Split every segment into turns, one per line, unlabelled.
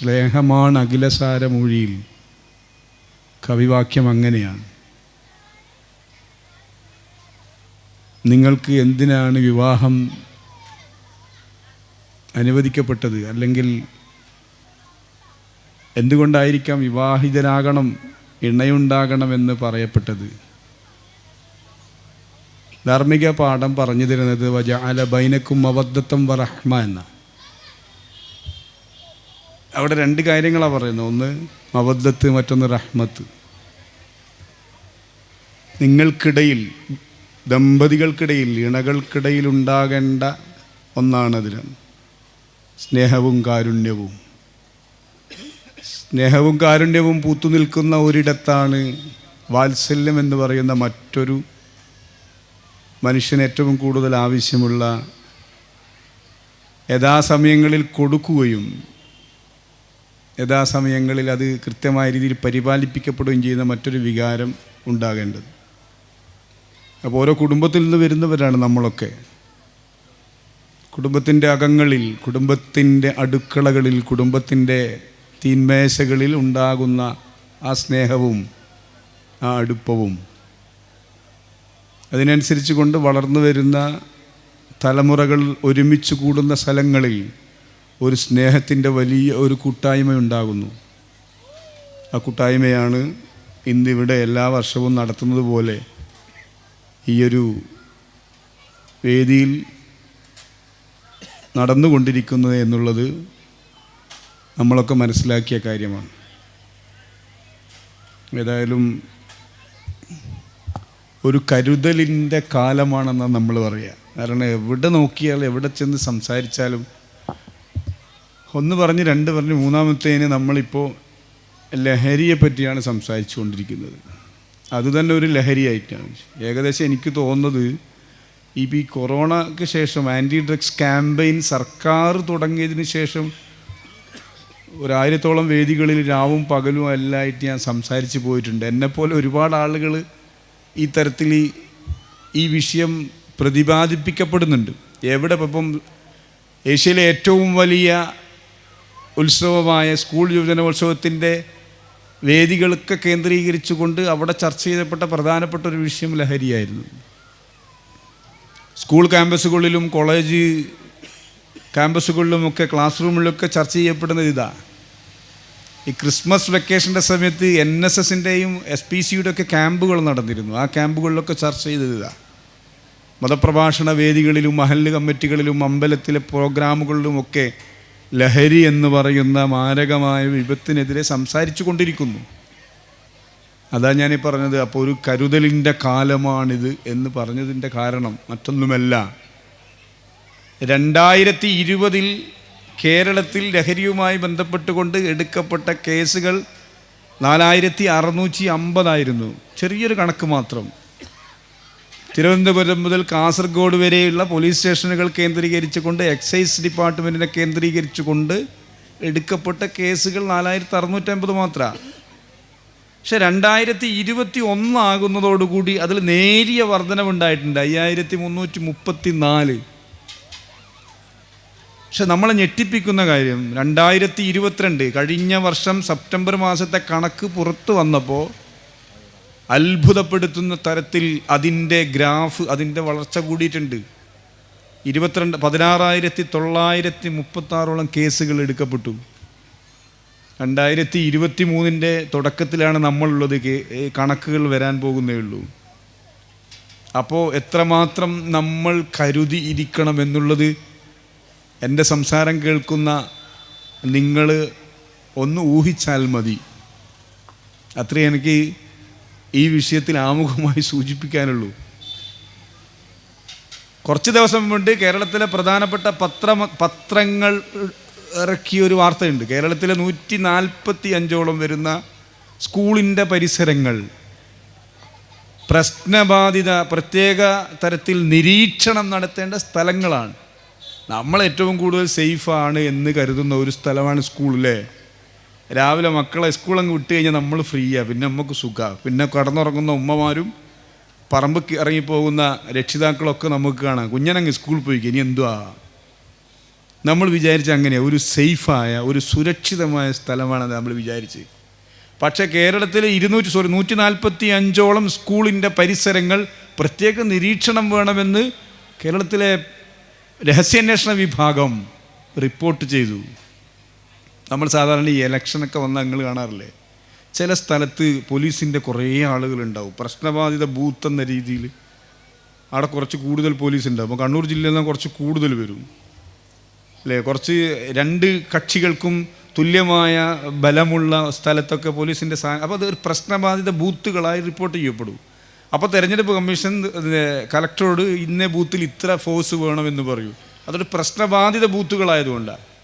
സ്നേഹമാണ് അഖിലസാരമൊഴിയിൽ. കവിവാക്യം അങ്ങനെയാണ്. നിങ്ങൾക്ക് എന്തിനാണ് വിവാഹം അനുവദിക്കപ്പെട്ടത്? അല്ലെങ്കിൽ എന്തുകൊണ്ടായിരിക്കാം വിവാഹിതനാകണം ഇണയുണ്ടാകണമെന്ന് പറയപ്പെട്ടത്? ധാർമ്മിക പാഠം പറഞ്ഞു തരുന്നത് വജ അല ബൈനക്കും അവദ്ധത്തം വറഹ്മ എന്ന അവിടെ രണ്ട് കാര്യങ്ങളാണ് പറയുന്നത്. ഒന്ന് മബദ്ധത്ത് മറ്റൊന്ന് റഹ്മത്ത്. നിങ്ങൾക്കിടയിൽ ദമ്പതികൾക്കിടയിൽ ഇണകൾക്കിടയിൽ ഉണ്ടാകേണ്ട ഒന്നാണതിൽ സ്നേഹവും കാരുണ്യവും. സ്നേഹവും കാരുണ്യവും പൂത്തു നിൽക്കുന്ന ഒരിടത്താണ് വാത്സല്യം എന്ന് പറയുന്ന മറ്റൊരു മനുഷ്യന് ഏറ്റവും കൂടുതൽ ആവശ്യമുള്ള യഥാസമയങ്ങളിൽ കൊടുക്കുകയും യഥാസമയങ്ങളിൽ അത് കൃത്യമായ രീതിയിൽ പരിപാലിപ്പിക്കപ്പെടുകയും ചെയ്യുന്ന മറ്റൊരു വികാരം ഉണ്ടാകേണ്ടത്. അപ്പോൾ ഓരോ കുടുംബത്തിൽ നിന്ന് വരുന്നവരാണ് നമ്മളൊക്കെ. കുടുംബത്തിന്റെ അകങ്ങളിൽ കുടുംബത്തിന്റെ അടുക്കളകളിൽ കുടുംബത്തിന്റെ തീന്മേശകളിൽ ഉണ്ടാകുന്ന ആ സ്നേഹവും ആ അടുപ്പവും അതിനനുസരിച്ച് കൊണ്ട് വളർന്നു വരുന്ന തലമുറകൾ ഒരുമിച്ച് കൂടുന്ന സ്ഥലങ്ങളിൽ ഒരു സ്നേഹത്തിന്റെ വലിയ ഒരു കൂട്ടായ്മ ഉണ്ടാകുന്നു. ആ കൂട്ടായ്മയാണ് ഇന്നിവിടെ എല്ലാ വർഷവും നടത്തുന്നത് പോലെ ഈയൊരു വേദിയിൽ നടന്നുകൊണ്ടിരിക്കുന്നത് എന്നുള്ളത് നമ്മളൊക്കെ മനസ്സിലാക്കിയ കാര്യമാണ്. ഏതായാലും ഒരു കരുതലിന്റെ കാലമാണെന്നാണ് നമ്മൾ പറയുക. കാരണം എവിടെ നോക്കിയാലും എവിടെ ചെന്ന് സംസാരിച്ചാലും ഒന്ന് പറഞ്ഞ് രണ്ട് പറഞ്ഞ് മൂന്നാമത്തേന് നമ്മളിപ്പോൾ ലഹരിയെ പറ്റിയാണ് സംസാരിച്ചു കൊണ്ടിരിക്കുന്നത് അതുതന്നെ ഒരു ലഹരിയായിട്ടാണ്. ഏകദേശം എനിക്ക് തോന്നുന്നത് ഈ ഈ കൊറോണയ്ക്ക് ശേഷം ആന്റി ഡ്രഗ്സ് ക്യാമ്പയിൻ സർക്കാർ തുടങ്ങിയതിന് ശേഷം ഒരായിരത്തോളം വേദികളിൽ രാവും പകലും എല്ലായിട്ട് ഞാൻ സംസാരിച്ച് പോയിട്ടുണ്ട്. എന്നെപ്പോലെ ഒരുപാട് ആളുകൾ ഈ തരത്തിൽ ഈ വിഷയം പ്രതിപാദിപ്പിക്കപ്പെടുന്നുണ്ട്. എവിടെ ഇപ്പം ഏഷ്യയിലെ ഏറ്റവും വലിയ ഉത്സവമായ സ്കൂൾ യുവജനോത്സവത്തിന്റെ വേദികളൊക്കെ കേന്ദ്രീകരിച്ചുകൊണ്ട് അവിടെ ചർച്ച ചെയ്യപ്പെട്ട പ്രധാനപ്പെട്ട ഒരു വിഷയം ലഹരിയായിരുന്നു. സ്കൂൾ ക്യാമ്പസുകളിലും കോളേജ് ക്യാമ്പസുകളിലുമൊക്കെ ക്ലാസ് റൂമിലൊക്കെ ചർച്ച ചെയ്യപ്പെടുന്നത് ഇതാ. ഈ ക്രിസ്മസ് വെക്കേഷന്റെ സമയത്ത് എൻ എസ് എസിന്റെയും എസ് പി സിയുടെ ഒക്കെ ക്യാമ്പുകൾ നടന്നിരുന്നു. ആ ക്യാമ്പുകളിലൊക്കെ ചർച്ച ചെയ്തത് ഇതാ. മതപ്രഭാഷണ വേദികളിലും മഹല്ല് കമ്മിറ്റികളിലും അമ്പലത്തിലെ പ്രോഗ്രാമുകളിലുമൊക്കെ ലഹരി എന്ന് പറയുന്ന മാരകമായ വിപത്തിനെതിരെ സംസാരിച്ചു കൊണ്ടിരിക്കുന്നു അതാ ഞാനീ പറഞ്ഞത് അപ്പോൾ ഒരു കരുതലിന്റെ കാലമാണിത് എന്ന് പറഞ്ഞതിന്റെ കാരണം മറ്റൊന്നുമല്ല. രണ്ടായിരത്തി ഇരുപതിൽ കേരളത്തിൽ ലഹരിയുമായി ബന്ധപ്പെട്ടുകൊണ്ട് എടുക്കപ്പെട്ട കേസുകൾ നാലായിരത്തി അറുന്നൂറ്റി അമ്പതായിരുന്നു ചെറിയൊരു കണക്ക് മാത്രം. തിരുവനന്തപുരം മുതൽ കാസർഗോഡ് വരെയുള്ള പോലീസ് സ്റ്റേഷനുകൾ കേന്ദ്രീകരിച്ചുകൊണ്ട് എക്സൈസ് ഡിപ്പാർട്ട്മെന്റിനെ കേന്ദ്രീകരിച്ചുകൊണ്ട് എടുക്കപ്പെട്ട കേസുകൾ നാലായിരത്തി അറുന്നൂറ്റമ്പത് മാത്രമാണ്. പക്ഷെ രണ്ടായിരത്തി ഇരുപത്തി ഒന്നാകുന്നതോടുകൂടി അതിൽ നേരിയ വർധനവുണ്ടായിട്ടുണ്ട്. അയ്യായിരത്തി മുന്നൂറ്റി മുപ്പത്തി നാല് പക്ഷെ നമ്മളെ ഞെട്ടിപ്പിക്കുന്ന കാര്യം രണ്ടായിരത്തി ഇരുപത്തിരണ്ട് കഴിഞ്ഞ വർഷം സെപ്റ്റംബർ മാസത്തെ കണക്ക് പുറത്തു വന്നപ്പോൾ അത്ഭുതപ്പെടുത്തുന്ന തരത്തിൽ അതിന്റെ ഗ്രാഫ് അതിന്റെ വളർച്ച കൂടിയിട്ടുണ്ട്. ഇരുപത്തിരണ്ട് പതിനാറായിരത്തി തൊള്ളായിരത്തി മുപ്പത്താറോളം കേസുകൾ എടുക്കപ്പെട്ടു. രണ്ടായിരത്തി ഇരുപത്തി മൂന്നിന്റെ തുടക്കത്തിലാണ് നമ്മളുള്ളത് കണക്കുകൾ വരാൻ പോകുന്നേ ഉള്ളൂ. അപ്പോൾ എത്രമാത്രം നമ്മൾ കരുതി ഇരിക്കണം എന്നുള്ളത് എന്റെ സംസാരം കേൾക്കുന്ന നിങ്ങൾ ഒന്ന് ഊഹിച്ചാൽ മതി. അത്രയും എനിക്ക് ഈ വിഷയത്തിൽ ആമുഖമായി സൂചിപ്പിക്കാനുള്ളൂ. കുറച്ച് ദിവസം മുമ്പ് കേരളത്തിലെ പ്രധാനപ്പെട്ട പത്ര പത്രങ്ങൾ ഇറക്കിയ ഒരു വാർത്തയുണ്ട്. കേരളത്തിലെ നൂറ്റി നാൽപ്പത്തി അഞ്ചോളം വരുന്ന സ്കൂളിന്റെ പരിസരങ്ങൾ പ്രശ്നബാധിത പ്രത്യേക തരത്തിൽ നിരീക്ഷണം നടത്തേണ്ട സ്ഥലങ്ങളാണ്. നമ്മൾ ഏറ്റവും കൂടുതൽ സേഫാണ് എന്ന് കരുതുന്ന ഒരു സ്ഥലമാണ് സ്കൂളിലെ രാവിലെ മക്കളെ സ്കൂളങ്ങ് വിട്ട് കഴിഞ്ഞാൽ നമ്മൾ ഫ്രീയാണ് പിന്നെ നമുക്ക് സുഖമാണ് പിന്നെ കടന്നുറങ്ങുന്ന ഉമ്മമാരും പറമ്പ് ഇറങ്ങിപ്പോകുന്ന രക്ഷിതാക്കളൊക്കെ നമുക്ക് കാണാം. കുഞ്ഞനങ്ങ് സ്കൂളിൽ പോയി ഇനി എന്തുവാ? നമ്മൾ വിചാരിച്ച അങ്ങനെയാണ് ഒരു സേഫായ ഒരു സുരക്ഷിതമായ സ്ഥലമാണ് നമ്മൾ വിചാരിച്ച്. പക്ഷേ കേരളത്തിൽ ഇരുന്നൂറ്റി സോറി നൂറ്റി നാൽപ്പത്തി അഞ്ചോളം സ്കൂളിന്റെ പരിസരങ്ങൾ പ്രത്യേക നിരീക്ഷണം വേണമെന്ന് കേരളത്തിലെ രഹസ്യാന്വേഷണ വിഭാഗം റിപ്പോർട്ട് ചെയ്തു. നമ്മൾ സാധാരണ ഈ ഇലക്ഷനൊക്കെ വന്ന നിങ്ങൾ കാണാറില്ലേ? ചില സ്ഥലത്ത് പോലീസിന്റെ കുറേ ആളുകളുണ്ടാവും. പ്രശ്നബാധിത ബൂത്ത് എന്ന രീതിയിൽ അവിടെ കുറച്ച് കൂടുതൽ പോലീസ് ഉണ്ടാവും അപ്പോൾ കണ്ണൂർ ജില്ലയിൽ നിന്ന് കുറച്ച് കൂടുതൽ വരും. അല്ലേ? കുറച്ച് രണ്ട് കക്ഷികൾക്കും തുല്യമായ ബലമുള്ള സ്ഥലത്തൊക്കെ പോലീസിന്റെ സാ അപ്പോൾ അത് ഒരു പ്രശ്നബാധിത ബൂത്തുകളായി റിപ്പോർട്ട് ചെയ്യപ്പെടും. അപ്പോൾ തെരഞ്ഞെടുപ്പ് കമ്മീഷൻ കലക്ടറോട് ഇന്ന ബൂത്തിൽ ഇത്ര ഫോഴ്സ് വേണമെന്ന് പറയൂ. അതൊരു പ്രശ്നബാധിത ബൂത്തുകളായതുകൊണ്ടാണ്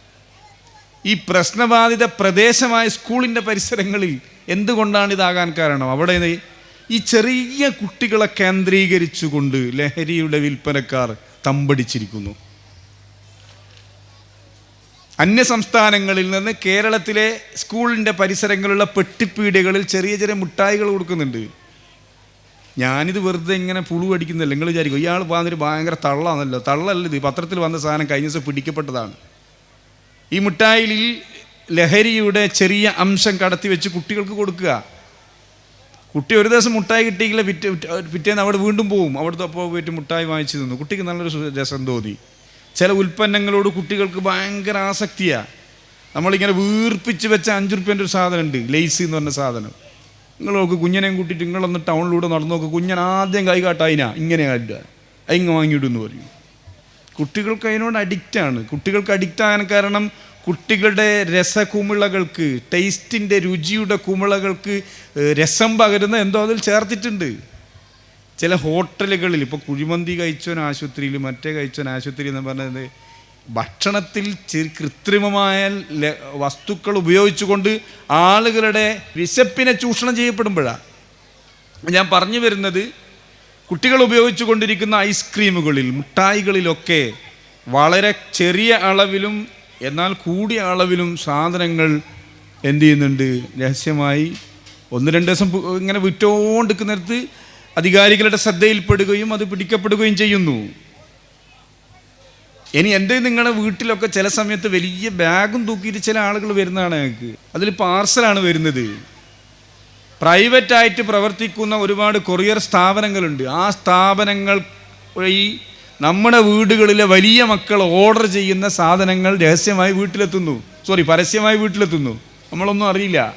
ഈ പ്രശ്നബാധിത പ്രദേശമായ സ്കൂളിന്റെ പരിസരങ്ങളിൽ എന്തുകൊണ്ടാണ് ഇതാകാൻ കാരണം? അവിടെ ഈ ചെറിയ കുട്ടികളെ കേന്ദ്രീകരിച്ചുകൊണ്ട് ലഹരിയുടെ വിൽപ്പനക്കാർ തമ്പടിച്ചിരിക്കുന്നു. അന്യ സംസ്ഥാനങ്ങളിൽ നിന്ന് കേരളത്തിലെ സ്കൂളിന്റെ പരിസരങ്ങളിലുള്ള പെട്ടിപ്പീടികളിൽ ചെറിയ ചെറിയ മുട്ടായികൾ കൊടുക്കുന്നുണ്ട്. ഞാനിത് വെറുതെ ഇങ്ങനെ പുളു അടിക്കുന്നില്ല നിങ്ങൾ വിചാരിക്കും ഇയാൾ വന്നിട്ട് ഭയങ്കര തള്ളാണല്ലോ തള്ളല്ല ഇത് പത്രത്തിൽ വന്ന സാധനം കഴിഞ്ഞ ദിവസം പിടിക്കപ്പെട്ടതാണ്. ഈ മിഠായിൽ ലഹരിയുടെ ചെറിയ അംശം കടത്തി വെച്ച് കുട്ടികൾക്ക് കൊടുക്കുക. കുട്ടി ഒരു ദിവസം മുട്ടായി കിട്ടിയില്ല പിറ്റേ പിറ്റേന്ന് അവിടെ വീണ്ടും പോവും. അവിടുത്തെ അപ്പോൾ പോയിട്ട് മുട്ടായി വാങ്ങിച്ചു തന്നു. കുട്ടിക്ക് നല്ലൊരു രസം തോന്നി. ചില ഉൽപ്പന്നങ്ങളോട് കുട്ടികൾക്ക് ഭയങ്കര ആസക്തിയാണ് നമ്മളിങ്ങനെ വീർപ്പിച്ച് വെച്ച അഞ്ച് റുപ്യന്റെ ഒരു സാധനം ഉണ്ട് ലേസ് എന്ന് പറഞ്ഞ സാധനം. നിങ്ങൾ നോക്ക് കുഞ്ഞനെയും കൂട്ടിയിട്ട് നിങ്ങളൊന്ന് ടൗണിലൂടെ നടന്നു നോക്ക്. കുഞ്ഞൻ ആദ്യം കൈ കാട്ടായിനാ ഇങ്ങനെ കാട്ടുക അതിങ്ങ് വാങ്ങിയിടുന്നു പറയും. കുട്ടികൾക്ക് അതിനോട് അഡിക്റ്റാണ് കുട്ടികൾക്ക് അഡിക്റ്റ് ആകാൻ കാരണം കുട്ടികളുടെ രസകുമിളകൾക്ക് ടേസ്റ്റിന്റെ രുചിയുടെ കുമിളകൾക്ക് രസം പകരുന്ന എന്തോ അതിൽ ചേർത്തിട്ടുണ്ട്. ചില ഹോട്ടലുകളിൽ ഇപ്പോൾ കുഴിമന്തി കഴിച്ചവൻ ആശുപത്രിയിൽ മറ്റേ കഴിച്ചവൻ ആശുപത്രി എന്ന് പറഞ്ഞത് ഭക്ഷണത്തിൽ കൃത്രിമമായ വസ്തുക്കൾ ഉപയോഗിച്ചുകൊണ്ട് ആളുകളുടെ വിശപ്പിനെ ചൂഷണം ചെയ്യപ്പെടുമ്പോഴാണ് ഞാൻ പറഞ്ഞു വരുന്നത് കുട്ടികൾ ഉപയോഗിച്ചു കൊണ്ടിരിക്കുന്ന ഐസ്ക്രീമുകളിൽ മിഠായികളിലൊക്കെ വളരെ ചെറിയ അളവിലും എന്നാൽ കൂടിയ അളവിലും സാധനങ്ങൾ എന്ത് ചെയ്യുന്നുണ്ട്? രഹസ്യമായി ഒന്ന് രണ്ട് ദിവസം ഇങ്ങനെ വിറ്റോണ്ടിരിക്കുന്നിടത്ത് അധികാരികളുടെ ശ്രദ്ധയിൽപ്പെടുകയും അത് പിടിക്കപ്പെടുകയും ചെയ്യുന്നു. ഇനി എന്റെ നിങ്ങളുടെ വീട്ടിലൊക്കെ ചില സമയത്ത് വലിയ ബാഗും തൂക്കിയിട്ട് ചില ആളുകൾ വരുന്നതാണ് ഞങ്ങൾക്ക്. അതിൽ പാർസലാണ് വരുന്നത്. പ്രൈവറ്റായിട്ട് പ്രവർത്തിക്കുന്ന ഒരുപാട് കൊറിയർ സ്ഥാപനങ്ങളുണ്ട്. ആ സ്ഥാപനങ്ങൾ വഴി നമ്മുടെ വീടുകളിലെ വലിയ മക്കൾ ഓർഡർ ചെയ്യുന്ന സാധനങ്ങൾ രഹസ്യമായി വീട്ടിലെത്തുന്നു. സോറി പരസ്യമായി വീട്ടിലെത്തുന്നു. നമ്മളൊന്നും അറിയില്ല.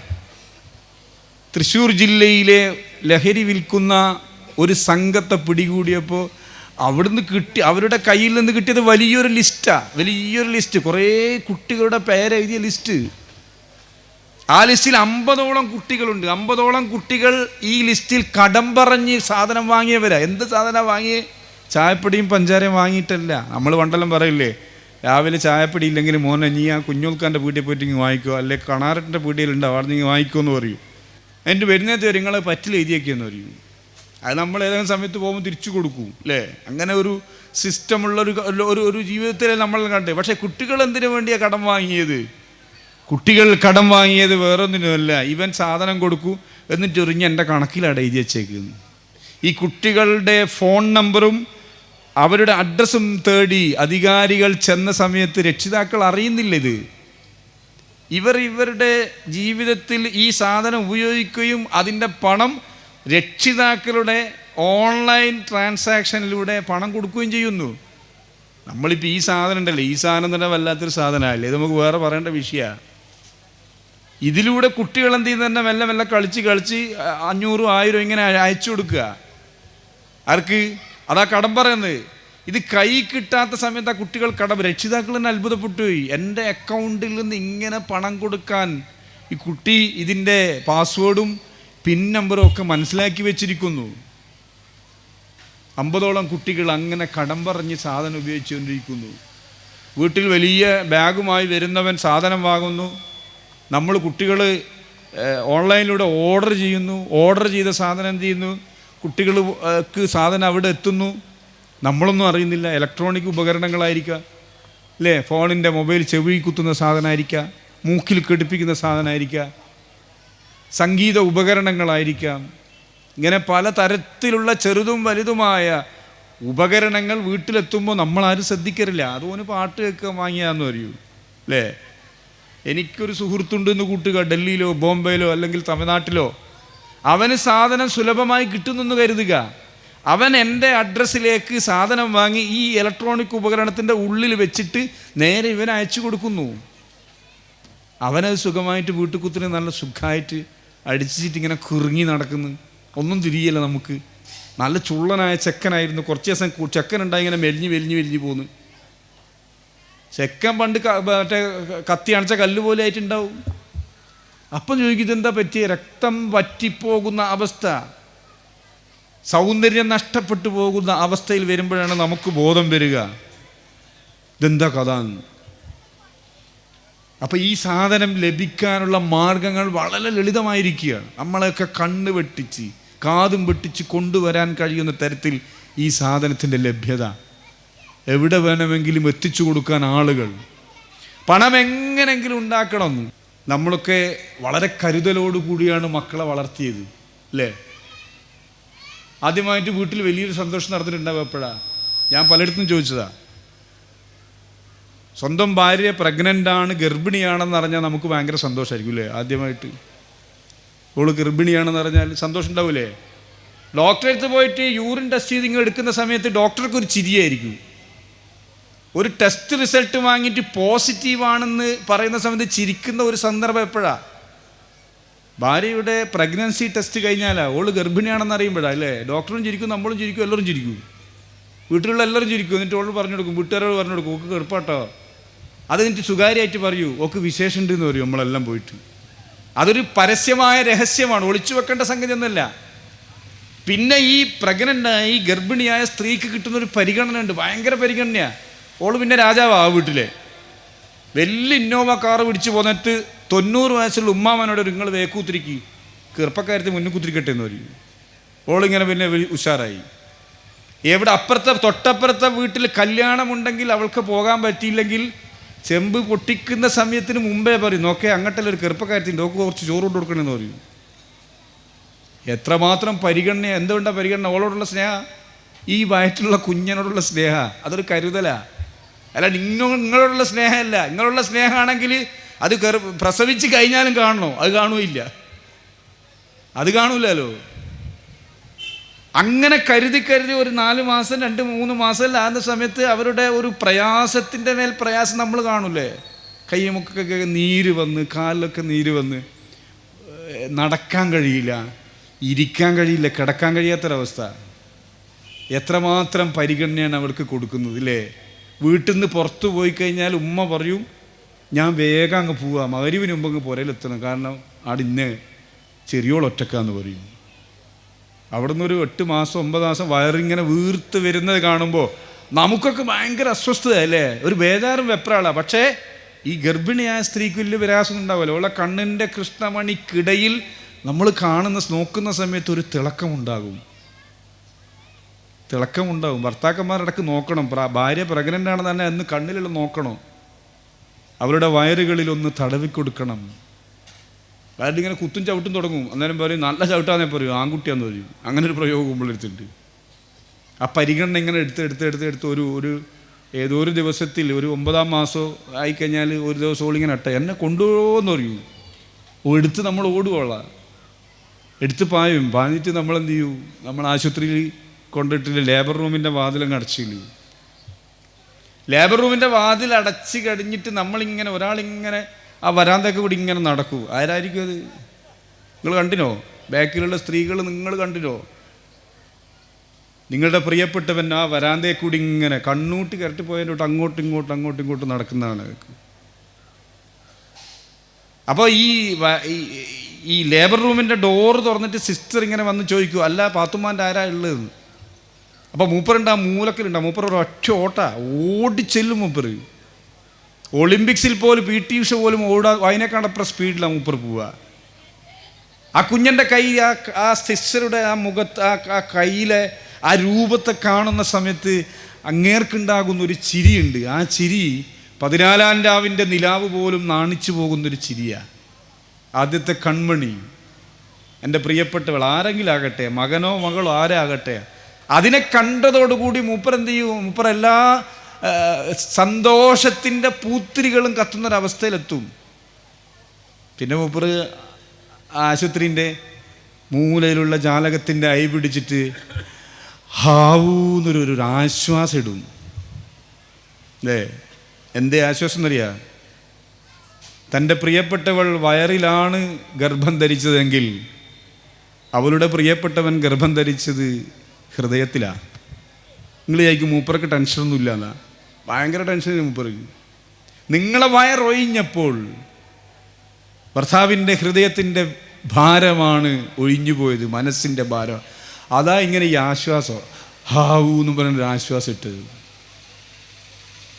തൃശ്ശൂർ ജില്ലയിലെ ലഹരി വിൽക്കുന്ന ഒരു സംഘത്തെ പിടികൂടിയപ്പോൾ അവിടുന്ന് കിട്ടി അവരുടെ കയ്യിൽ നിന്ന് കിട്ടിയത് വലിയൊരു ലിസ്റ്റാണ് വലിയൊരു ലിസ്റ്റ്. കുറേ കുട്ടികളുടെ പേരെഴുതിയ ലിസ്റ്റ്. ആ ലിസ്റ്റിൽ അമ്പതോളം കുട്ടികളുണ്ട്. അമ്പതോളം കുട്ടികൾ ഈ ലിസ്റ്റിൽ കടം പറഞ്ഞ് സാധനം വാങ്ങിയവരാ. എന്ത് സാധനം വാങ്ങി ചായപ്പൊടിയും പഞ്ചാരയും വാങ്ങിയിട്ടല്ല. നമ്മൾ പണ്ടെല്ലാം പറയില്ലേ രാവിലെ ചായപ്പൊടി ഇല്ലെങ്കിൽ മോനെ നീ ആ കുഞ്ഞുൽക്കാന്റെ വീട്ടിൽ പോയിട്ട് ഇങ്ങ് വാങ്ങിക്കോ. അല്ലെ കണാറിന്റെ വീട്ടിലുണ്ട് അവിടെ നിന്ന് വാങ്ങിക്കോ എന്ന് പറയും. എന്റെ വരുന്നേത്ത് വരെ നിങ്ങളെ പറ്റിൽ എഴുതിയൊക്കെയെന്ന് പറയും. അത് നമ്മൾ ഏതെങ്കിലും സമയത്ത് പോകുമ്പോൾ തിരിച്ചു കൊടുക്കും അല്ലേ? അങ്ങനെ ഒരു സിസ്റ്റമുള്ള ഒരു ഒരു ജീവിതത്തിൽ നമ്മൾ കണ്ടേ. പക്ഷേ കുട്ടികൾ എന്തിനു വേണ്ടിയാണ് കടം വാങ്ങിയത്? കുട്ടികൾ കടം വാങ്ങിയത് വേറൊന്നിനുമല്ല ഇവൻ സാധനം കൊടുക്കൂ എന്നിട്ട് എറിഞ്ഞ് എന്റെ കണക്കിലാണ് എഴുതി വെച്ചേക്കുന്നു. ഈ കുട്ടികളുടെ ഫോൺ നമ്പറും അവരുടെ അഡ്രസ്സും തേടി അധികാരികൾ ചെന്ന സമയത്ത് രക്ഷിതാക്കൾ അറിയുന്നില്ല ഇത് ഇവർ ഇവരുടെ ജീവിതത്തിൽ ഈ സാധനം ഉപയോഗിക്കുകയും അതിന്റെ പണം രക്ഷിതാക്കളുടെ ഓൺലൈൻ ട്രാൻസാക്ഷനിലൂടെ പണം കൊടുക്കുകയും ചെയ്യുന്നു. നമ്മളിപ്പോൾ ഈ സാധനം ഉണ്ടല്ലോ ഈ സാധനം തന്നെ വല്ലാത്തൊരു സാധനമല്ലേ? ഇത് നമുക്ക് വേറെ പറയേണ്ട വിഷയമാണ്. ഇതിലൂടെ കുട്ടികൾ എന്ത് ചെയ്യുന്ന തന്നെ മെല്ലെ മെല്ലെ കളിച്ച് കളിച്ച് അഞ്ഞൂറും ആയിരം ഇങ്ങനെ അയച്ചു കൊടുക്കുക. ആർക്ക്? അതാ കടം പറയുന്നത്. ഇത് കൈ കിട്ടാത്ത സമയത്ത് ആ കുട്ടികൾ കടം. രക്ഷിതാക്കൾ തന്നെ അത്ഭുതപ്പെട്ടു പോയി. എന്റെ അക്കൗണ്ടിൽ നിന്ന് ഇങ്ങനെ പണം കൊടുക്കാൻ ഈ കുട്ടി ഇതിന്റെ പാസ്വേഡും പിൻ നമ്പറും ഒക്കെ മനസ്സിലാക്കി വെച്ചിരിക്കുന്നു. അമ്പതോളം കുട്ടികൾ അങ്ങനെ കടം പറഞ്ഞ് സാധനം ഉപയോഗിച്ചുകൊണ്ടിരിക്കുന്നു. വീട്ടിൽ വലിയ ബാഗുമായി വരുന്നവൻ സാധനം വാങ്ങുന്നു. നമ്മൾ കുട്ടികൾ ഓൺലൈനിലൂടെ ഓർഡർ ചെയ്യുന്നു ഓർഡർ ചെയ്ത സാധനം എന്ത് ചെയ്യുന്നു? കുട്ടികൾക്ക് സാധനം അവിടെ എത്തുന്നു. നമ്മളൊന്നും അറിയുന്നില്ല ഇലക്ട്രോണിക് ഉപകരണങ്ങളായിരിക്കുക അല്ലേ ഫോണിന്റെ മൊബൈൽ ചെവി കുത്തുന്ന സാധനമായിരിക്കാം മൂക്കിൽ കെടുപ്പിക്കുന്ന സാധനമായിരിക്കാം സംഗീത ഉപകരണങ്ങളായിരിക്കാം. ഇങ്ങനെ പല തരത്തിലുള്ള ചെറുതും വലുതുമായ ഉപകരണങ്ങൾ വീട്ടിലെത്തുമ്പോൾ നമ്മളാരും ശ്രദ്ധിക്കരില്ല അതുപോലെ പാട്ട് കേൾക്കാൻ വാങ്ങിയാന്ന് പറയൂ. അല്ലേ എനിക്കൊരു സുഹൃത്തുണ്ട് എന്ന് കൂട്ടുക ഡൽഹിയിലോ ബോംബെയിലോ അല്ലെങ്കിൽ തമിഴ്നാട്ടിലോ. അവന് സാധനം സുലഭമായി കിട്ടുന്നെന്ന് കരുതുക. അവൻ എന്റെ അഡ്രസ്സിലേക്ക് സാധനം വാങ്ങി ഈ ഇലക്ട്രോണിക് ഉപകരണത്തിന്റെ ഉള്ളിൽ വെച്ചിട്ട് നേരെ ഇവൻ അയച്ചു കൊടുക്കുന്നു. അവനത് സുഖമായിട്ട് വീട്ടിൽ കുത്തിന് നല്ല സുഖമായിട്ട് അടിച്ചിട്ട് ഇങ്ങനെ കുറുങ്ങി നടക്കുന്നു. ഒന്നും തിരിയല്ല നമുക്ക്. നല്ല ചുള്ളനായ ചെക്കനായിരുന്നു. കുറച്ച് ദിവസം ചെക്കനുണ്ടായി ഇങ്ങനെ മെലിഞ്ഞ് മെലിഞ്ഞ് മെലിഞ്ഞ് പോന്നു. ചെക്കൻ പണ്ട് മറ്റേ കത്തി അണച്ച കല്ല് പോലെ ആയിട്ടുണ്ടാവും. അപ്പം ചോദിക്കും ഇതെന്താ പറ്റിയ? രക്തം വറ്റിപ്പോകുന്ന അവസ്ഥ. സൗന്ദര്യം നഷ്ടപ്പെട്ടു പോകുന്ന അവസ്ഥയിൽ വരുമ്പോഴാണ് നമുക്ക് ബോധം വരിക. ഇതെന്താ കഥ. അപ്പം ഈ സാധനം ലഭിക്കാനുള്ള മാർഗങ്ങൾ വളരെ ലളിതമായിരിക്കുകയാണ്. നമ്മളെയൊക്കെ കണ്ണ് വെട്ടിച്ച് കാതും വെട്ടിച്ച് കൊണ്ടുവരാൻ കഴിയുന്ന തരത്തിൽ ഈ സാധനത്തിന്റെ ലഭ്യത. എവിടെ വേണമെങ്കിലും എത്തിച്ചു കൊടുക്കാൻ ആളുകൾ. പണം എങ്ങനെങ്കിലും ഉണ്ടാക്കണം. നമ്മളൊക്കെ വളരെ കരുതലോടു കൂടിയാണ് മക്കളെ വളർത്തിയത് അല്ലേ? ആദ്യമായിട്ട് വീട്ടിൽ വലിയൊരു സന്തോഷം നടന്നിട്ടുണ്ടാവും എപ്പോഴാ? ഞാൻ പലയിടത്തും ചോദിച്ചതാ. സ്വന്തം ഭാര്യ പ്രഗ്നന്റ് ആണ് ഗർഭിണിയാണെന്ന് അറിഞ്ഞാൽ നമുക്ക് ഭയങ്കര സന്തോഷമായിരിക്കും അല്ലേ? ആദ്യമായിട്ട്. ഓൾ ഗർഭിണിയാണെന്ന് അറിഞ്ഞാൽ സന്തോഷം ഉണ്ടാവില്ലേ ഡോക്ടറെ അടുത്ത് പോയിട്ട് യൂറിൻ ടെസ്റ്റ് ചെയ്ത് ഇങ്ങനെ എടുക്കുന്ന സമയത്ത് ഡോക്ടർക്ക് ഒരു ചിരിയായിരിക്കും. ഒരു ടെസ്റ്റ് റിസൾട്ട് വാങ്ങിയിട്ട് പോസിറ്റീവാണെന്ന് പറയുന്ന സമയത്ത് ചിരിക്കുന്ന ഒരു സന്ദർഭം എപ്പോഴാ? ഭാര്യയുടെ പ്രഗ്നൻസി ടെസ്റ്റ് കഴിഞ്ഞാലാ? ഓൾ ഗർഭിണിയാണെന്ന് അറിയുമ്പോഴാ അല്ലേ? ഡോക്ടറും ചിരിക്കും നമ്മളും ചിരിക്കും എല്ലാവരും ചിരിക്കും. വീട്ടിലുള്ള എല്ലാവരും ചിരിക്കും എന്നിട്ട് ഓൾ പറഞ്ഞു കൊടുക്കും വീട്ടുകാരോട് പറഞ്ഞു കൊടുക്കും ഓക്ക് കെടുപ്പാട്ടോ. അത് എന്നിട്ട് സുഖാരിയായിട്ട് പറയൂ ഓക്ക് വിശേഷമുണ്ട് എന്ന് പറയും നമ്മളെല്ലാം പോയിട്ട്. അതൊരു പരസ്യമായ രഹസ്യമാണ് ഒളിച്ചു വെക്കേണ്ട സംഗതി ഒന്നുമല്ല പിന്നെ ഈ പ്രഗ്നന്റായി ഗർഭിണിയായ സ്ത്രീക്ക് കിട്ടുന്ന ഒരു പരിഗണന ഉണ്ട് ഭയങ്കര പരിഗണനയാണ് ഓൾ പിന്നെ രാജാവാ വീട്ടിലെ. വലിയ ഇന്നോവ കാറ് പിടിച്ച് പോന്നിട്ട് തൊണ്ണൂറ് വയസ്സുള്ള ഉമ്മാമനോട് നിങ്ങൾ വേക്കൂത്തിരിക്കി. കീർപ്പക്കാരത്തെ മുന്നിൽ കുത്തിരിക്കട്ടെ എന്ന് പറയും ഓളിങ്ങനെ പിന്നെ ഉഷാറായി. എവിടെ അപ്പുറത്തെ തൊട്ടപ്പുറത്തെ വീട്ടിൽ കല്യാണമുണ്ടെങ്കിൽ അവൾക്ക് പോകാൻ പറ്റിയില്ലെങ്കിൽ ചെമ്പ് പൊട്ടിക്കുന്ന സമയത്തിന് മുമ്പേ പറയും നോക്കേ അങ്ങോട്ടല്ല ഒരു ചെറുപ്പക്കാരത്തിന്റെ നോക്ക് കുറച്ച് ചോറ് കൊണ്ട് കൊടുക്കണമെന്ന് പറയും. എത്രമാത്രം പരിഗണന എന്തുകൊണ്ടാണ് പരിഗണന? ഓളോടുള്ള സ്നേഹ? ഈ വയറ്റിലുള്ള കുഞ്ഞിനോടുള്ള സ്നേഹ? അതൊരു കരുതലാ. അല്ല നിങ്ങൾ നിങ്ങളോടുള്ള സ്നേഹമല്ല. നിങ്ങളുള്ള സ്നേഹമാണെങ്കിൽ അത് കയറി പ്രസവിച്ച് കഴിഞ്ഞാലും കാണണോ? അത് കാണൂല്ല അത് കാണൂലല്ലോ അങ്ങനെ കരുതി കരുതി ഒരു നാല് മാസം രണ്ട് മൂന്ന് മാസം ആകുന്ന സമയത്ത് അവരുടെ ഒരു പ്രയാസത്തിന്റെ മേൽ പ്രയാസം നമ്മൾ കാണൂലേ? കയ്യുമൊക്കെ നീര് വന്ന് കാലിലൊക്കെ നീര് വന്ന് നടക്കാൻ കഴിയില്ല ഇരിക്കാൻ കഴിയില്ല കിടക്കാൻ കഴിയാത്തൊരവസ്ഥ. എത്രമാത്രം പരിഗണനയാണ് അവർക്ക് കൊടുക്കുന്നത് ഇല്ലേ? വീട്ടിൽ നിന്ന് പുറത്തു പോയി കഴിഞ്ഞാൽ ഉമ്മ പറയും ഞാൻ വേഗം അങ്ങ് പോവാം. മകരുവിന് മുമ്പ് അങ്ങ് പുരയിലെത്തണം കാരണം അവിടെ ഇന്ന് ചെറിയോളൊറ്റക്കാന്ന് പറയും. അവിടുന്ന് ഒരു എട്ട് മാസം ഒമ്പത് മാസം വയറിങ്ങനെ വീർത്ത് വരുന്നത് കാണുമ്പോൾ നമുക്കൊക്കെ ഭയങ്കര അസ്വസ്ഥത അല്ലേ? ഒരു ബേജാറും വെപ്രാളാണ് പക്ഷേ ഈ ഗർഭിണിയായ സ്ത്രീക്ക് വലിയ വിരാസം ഉണ്ടാവുമല്ലോ അവളെ കണ്ണിന്റെ കൃഷ്ണമണിക്കിടയിൽ നമ്മൾ കാണുന്ന നോക്കുന്ന സമയത്ത് ഒരു തിളക്കമുണ്ടാകും. തിളക്കമുണ്ടാകും ഭർത്താക്കന്മാരിടക്ക് നോക്കണം. ഭാര്യ പ്രഗ്നന്റ് ആണെന്ന് തന്നെ എന്ന് കണ്ണിലുള്ള നോക്കണം. അവരുടെ വയറുകളിൽ ഒന്ന് തടവി കൊടുക്കണം ഭാര്യ ഇങ്ങനെ കുത്തും ചവിട്ടും തുടങ്ങും. അന്നേരം പറയും നല്ല ചവിട്ടാന്നേ പറയും ആൺകുട്ടിയാന്ന് പറയും. അങ്ങനെ ഒരു പ്രയോഗം കുമ്പളെടുത്തിട്ടുണ്ട് ആ പരിഗണന ഇങ്ങനെ എടുത്ത് എടുത്ത് എടുത്ത് എടുത്ത് ഒരു ഒരു ഏതോ ഒരു ദിവസത്തിൽ ഒരു ഒമ്പതാം മാസം ആയിക്കഴിഞ്ഞാൽ ഒരു ദിവസം ഇങ്ങനെ അട്ട. എന്നെ കൊണ്ടുപോകുമെന്ന് പറയും. എടുത്ത് നമ്മൾ ഓടുകൊള്ളാം എടുത്ത് പായും. പാഞ്ഞിട്ട് നമ്മൾ എന്ത് ചെയ്യൂ? നമ്മൾ ആശുപത്രിയിൽ കൊണ്ടിട്ടില്ല. ലേബർ റൂമിന്റെ വാതിലങ്ങ് അടച്ചില്ല ലേബർ റൂമിന്റെ വാതിൽ അടച്ച് കഴിഞ്ഞിട്ട് നമ്മളിങ്ങനെ ഒരാളിങ്ങനെ ആ വരാന്തൊക്കെ കൂടി ഇങ്ങനെ നടക്കൂ. ആരായിരിക്കും അത്? നിങ്ങൾ കണ്ടിനോ? ബാക്കിലുള്ള സ്ത്രീകൾ നിങ്ങൾ കണ്ടിനോ? നിങ്ങളുടെ പ്രിയപ്പെട്ടവൻ ആ വരാന്തയെ കൂടി ഇങ്ങനെ കണ്ണൂട്ടി കരട്ടി പോയതിന്റെ അങ്ങോട്ടും ഇങ്ങോട്ടും അങ്ങോട്ടും ഇങ്ങോട്ടും നടക്കുന്നതാണ് അപ്പോൾ ഈ ഈ- ലേബർ റൂമിന്റെ ഡോറ് തുറന്നിട്ട് സിസ്റ്റർ ഇങ്ങനെ വന്ന് ചോദിക്കൂ അല്ല പാത്തുമാന്റെ ആരാ ഉള്ളത് അപ്പോൾ മൂപ്പറുണ്ട് ആ മൂലക്കലുണ്ട്. മൂപ്പർ ഒരു ഒറ്റ ഓട്ട. ഓടിച്ചെല്ലും മൂപ്പർ ഒളിമ്പിക്സിൽ പോലും പി ടി ഉഷ പോലും ഓടാ അതിനേക്കാളപ്പുറം സ്പീഡിലാണ് മൂപ്പർ പോവുക. ആ കുഞ്ഞന്റെ കൈ ആ ആ സിസ്റ്ററുടെ ആ മുഖത്ത് ആ ആ കയ്യിലെ ആ രൂപത്തെ കാണുന്ന സമയത്ത് അങ്ങേർക്കുണ്ടാകുന്ന ഒരു ചിരിയുണ്ട്. ആ ചിരി പതിനാലാം രാവിന്റെ നിലാവ് പോലും നാണിച്ചു പോകുന്നൊരു ചിരിയാണ് ആദ്യത്തെ കൺമണി. എന്റെ പ്രിയപ്പെട്ടവൾ ആരെങ്കിലും ആകട്ടെ മകനോ മകളോ ആരാകട്ടെ അതിനെ കണ്ടതോടുകൂടി മൂപ്പർ എന്ത് ചെയ്യും? മൂപ്പർ എല്ലാ സന്തോഷത്തിന്റെ പൂത്തിരികളും കത്തുന്നൊരവസ്ഥയിലെത്തും. പിന്നെ മൂപ്പർ ആശുപത്രിന്റെ മൂലയിലുള്ള ജാലകത്തിന്റെ ഐ പിടിച്ചിട്ട് ഹാവൂന്നൊരു ഒരു ആശ്വാസം ഇടും. അല്ലേ എന്തേ ആശ്വാസം എന്നറിയാ? തന്റെ പ്രിയപ്പെട്ടവൾ വയറിലാണ് ഗർഭം ധരിച്ചതെങ്കിൽ അവളുടെ പ്രിയപ്പെട്ടവൻ ഗർഭം ധരിച്ചത് ഹൃദയത്തിലാണ് നിങ്ങൾ ചോദിക്കും മൂപ്പർക്ക് ടെൻഷനൊന്നും ഇല്ല എന്നാ ഭയങ്കര ടെൻഷൻ മൂപ്പർക്ക്. നിങ്ങളെ വയറൊഴിഞ്ഞപ്പോൾ ഭർത്താവിന്റെ ഹൃദയത്തിന്റെ ഭാരമാണ് ഒഴിഞ്ഞുപോയത് മനസ്സിന്റെ ഭാരം. അതാ ഇങ്ങനെ ഈ ആശ്വാസം. ഹാവൂ എന്ന് പറഞ്ഞൊരു ആശ്വാസം ഇട്ടത്.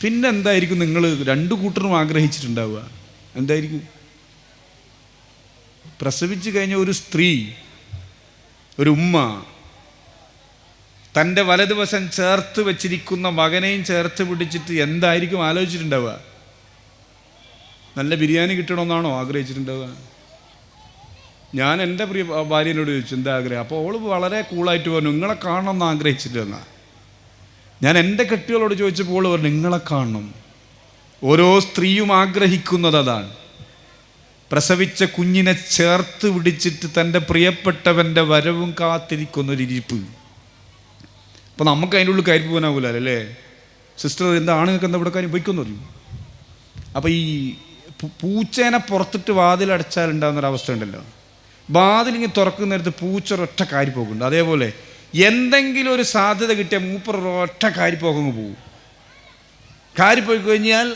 പിന്നെ എന്തായിരിക്കും നിങ്ങൾ രണ്ടു കൂട്ടരും ആഗ്രഹിച്ചിട്ടുണ്ടാവുക? എന്തായിരിക്കും? പ്രസവിച്ചു കഴിഞ്ഞ ഒരു സ്ത്രീ ഒരു ഉമ്മ തന്റെ വലതുവശം ചേർത്ത് വെച്ചിരിക്കുന്ന മകനെയും ചേർത്ത് പിടിച്ചിട്ട് എന്തായിരിക്കും ആലോചിച്ചിട്ടുണ്ടാവുക? നല്ല ബിരിയാണി കിട്ടണമെന്നാണോ ആഗ്രഹിച്ചിട്ടുണ്ടാവുക? ഞാൻ എന്റെ പ്രിയ ഭാര്യനോട് ചോദിച്ചു എന്താ ആഗ്രഹം? അപ്പോൾ അവൾ വളരെ കൂളായിട്ട് പറഞ്ഞു നിങ്ങളെ കാണണം കാണണമെന്ന് ആഗ്രഹിച്ചിട്ടെന്നാ ഞാൻ എന്റെ കെട്ടികളോട് ചോദിച്ചപ്പോൾ അവൾ പറഞ്ഞു നിങ്ങളെ കാണണം. ഓരോ സ്ത്രീയും ആഗ്രഹിക്കുന്നത് അതാണ്. പ്രസവിച്ച കുഞ്ഞിനെ ചേർത്ത് പിടിച്ചിട്ട് തന്റെ പ്രിയപ്പെട്ടവന്റെ വരവും കാത്തിരിക്കുന്ന ഒരു ഇരിപ്പ് അപ്പോൾ നമുക്ക് അതിന്റെ ഉള്ളിൽ കയറി പോകാനാവില്ല അല്ലേ? സിസ്റ്റർ എന്താ ആണുങ്ങൾക്ക് എന്താ ഇവിടെ കാര്യം? പോയിക്കൊന്നു പറഞ്ഞു. അപ്പോൾ ഈ പൂച്ചേനെ പുറത്തിട്ട് വാതിലടച്ചാൽ ഉണ്ടാകുന്നൊരവസ്ഥ ഉണ്ടല്ലോ. വാതിലിങ്ങി തുറക്കുന്ന നേരത്ത് പൂച്ച ഒരൊറ്റ കാരി പോകുന്നുണ്ട്. അതേപോലെ എന്തെങ്കിലും ഒരു സാധ്യത കിട്ടിയാൽ മൂപ്പർ ഒറ്റ കാരി പോകുന്നു പോകും. കാരി പോയി കഴിഞ്ഞാൽ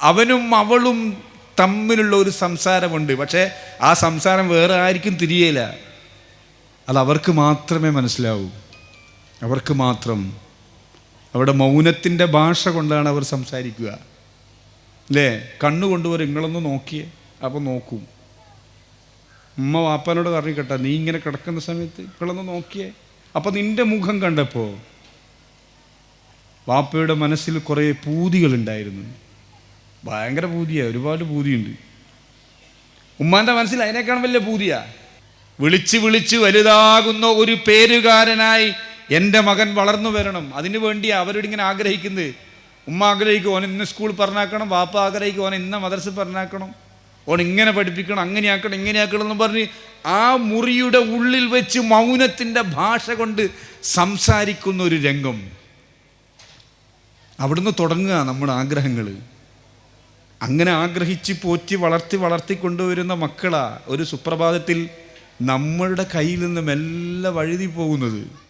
അവനും അവളും തമ്മിലുള്ള ഒരു സംസാരമുണ്ട്. പക്ഷേ ആ സംസാരം വേറെ ആർക്കും തിരിയേല. അത് അവർക്ക് മാത്രമേ മനസ്സിലാവൂ. അവർക്ക് മാത്രം അവിടെ മൗനത്തിന്റെ ഭാഷ കൊണ്ടാണ് അവർ സംസാരിക്കുക. അല്ലേ കണ്ണുകൊണ്ടുവരും നിങ്ങളൊന്ന് നോക്കിയേ അപ്പം നോക്കും. ഉമ്മ വാപ്പാനോട് പറഞ്ഞു നീ ഇങ്ങനെ കിടക്കുന്ന സമയത്ത് നിങ്ങളൊന്ന് നോക്കിയേ. അപ്പം നിന്റെ മുഖം കണ്ടപ്പോൾ വാപ്പയുടെ മനസ്സിൽ കുറേ പൂതികളുണ്ടായിരുന്നു. ഭയങ്കര പൂതിയാണ് ഒരുപാട് പൂതിയുണ്ട്. ഉമ്മാന്റെ മനസ്സിൽ അതിനേക്കാൾ വലിയ പൂതിയാണ് വിളിച്ച് വിളിച്ച് വലുതാകുന്ന ഒരു പേരുകാരനായി എന്റെ മകൻ വളർന്നു വരണം. അതിനു വേണ്ടി അവരോടിങ്ങനെ ആഗ്രഹിക്കുന്നത്. ഉമ്മ ആഗ്രഹിക്കും ഓൻ ഇന്ന സ്കൂൾ പറഞ്ഞാക്കണം വാപ്പ ആഗ്രഹിക്കും ഓൻ ഇന്ന മദർസ് പറഞ്ഞാക്കണം ഓൻ ഇങ്ങനെ പഠിപ്പിക്കണം അങ്ങനെയാക്കണം ഇങ്ങനെയാക്കണം എന്ന് പറഞ്ഞ് ആ മുറിയുടെ ഉള്ളിൽ വെച്ച് മൗനത്തിന്റെ ഭാഷ കൊണ്ട് സംസാരിക്കുന്ന ഒരു രംഗം. അവിടുന്ന് തുടങ്ങുക നമ്മുടെ ആഗ്രഹങ്ങൾ. അങ്ങനെ ആഗ്രഹിച്ച് പോറ്റി വളർത്തി വളർത്തി കൊണ്ടുവരുന്ന മക്കളാ ഒരു സുപ്രഭാതത്തിൽ നമ്മളുടെ കയ്യിൽ നിന്ന് മെല്ലെ വഴുതി പോകുന്നത്.